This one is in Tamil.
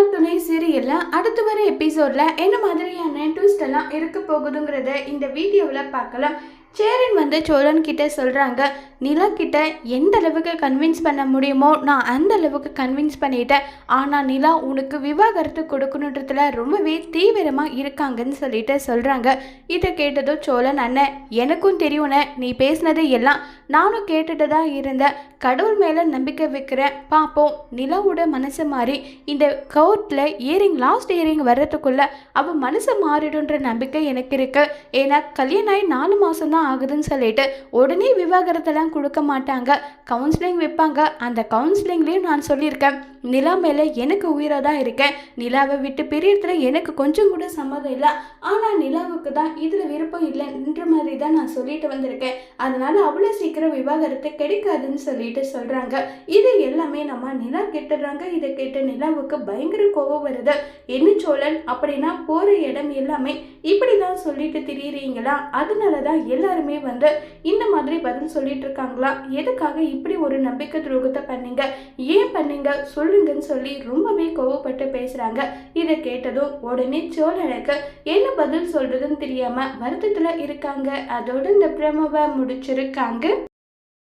நான் துணை சீரியலில் அடுத்து வர எபிசோட்ல என்ன மாதிரியான ட்விஸ்ட் எல்லாம் இருக்க போகுதுங்கிறத இந்த வீடியோவில் பார்க்கலாம். சேரன் வந்து சோழன் கிட்ட சொல்கிறாங்க நிலா கிட்ட எந்த அளவுக்கு கன்வின்ஸ் பண்ண முடியுமோ நான் அந்த அளவுக்கு கன்வின்ஸ் பண்ணிட்டேன். ஆனால் நிலா உனக்கு விவாகரத்து கொடுக்கணுன்றதுல ரொம்பவே தீவிரமாக இருக்காங்கன்னு சொல்லிட்டு சொல்கிறாங்க இதை கேட்டதும் சோழன் அண்ணன் எனக்கும் தெரியும்னே நீ பேசினது எல்லாம் நானும் கேட்டுட்டு தான் இருந்தேன். கடவுள் மேலே நம்பிக்கை வைக்கிறேன். பார்ப்போம் நிலாவோட மனசு மாறி இந்த கோர்ட்டில் இயரிங் லாஸ்ட் இயரிங் வர்றதுக்குள்ள அவள் மனசு மாறிடுன்ற நம்பிக்கை எனக்கு இருக்கு. ஏன்னா கல்யாணம் ஆகி நாலு மாதம் தான் ஆகுதுன்னு சொல்லிட்டு உடனே விவாகரத்தெல்லாம் கொடுக்க மாட்டாங்க. கவுன்சிலிங் வைப்பாங்க. அந்த கவுன்சிலிங்லேயும் நான் சொல்லியிருக்கேன். நிலா மேலே எனக்கு உயிராக தான் இருக்கேன். நிலாவை விட்டு பிரியறதுல எனக்கு கொஞ்சம் கூட சம்மதம் இல்லை. ஆனால் நிலாவுக்கு தான் இதில் விருப்பம் இல்லைன்ற மாதிரி தான் நான் சொல்லிட்டு வந்திருக்கேன். அதனால அவ்வளோ சீக்கிரம் விவாகரத்து கிடைக்காதுன்னு சொல்லிட்டு சொல்கிறாங்க இது எல்லாமே நம்ம நிலா கெட்டுடுறாங்க. இதை கேட்ட நிலாவுக்கு பயங்கர கோபம் வருது. என்ன சோழன்? அப்படின்னா போகிற இடம் எல்லாமே இப்படி தான் சொல்லிட்டு திரியுறீங்களா? அதனால தான் எல்லாருமே வந்து இந்த மாதிரி பதில் சொல்லிட்டு இருக்காங்களா? எதுக்காக இப்படி ஒரு நம்பிக்கை துரோகத்தை பண்ணீங்க? ஏன் பண்ணீங்க? சொல்லுங்கன்னு சொல்லி ரொம்பவே கோவப்பட்டு பேசுறாங்க. இதை கேட்டதும் உடனே சோழனுக்கு என்ன பதில் சொல்றதுன்னு தெரியாம வருத்தத்துல இருக்காங்க. அதோட இந்த பிரமவை முடிச்சிருக்காங்க.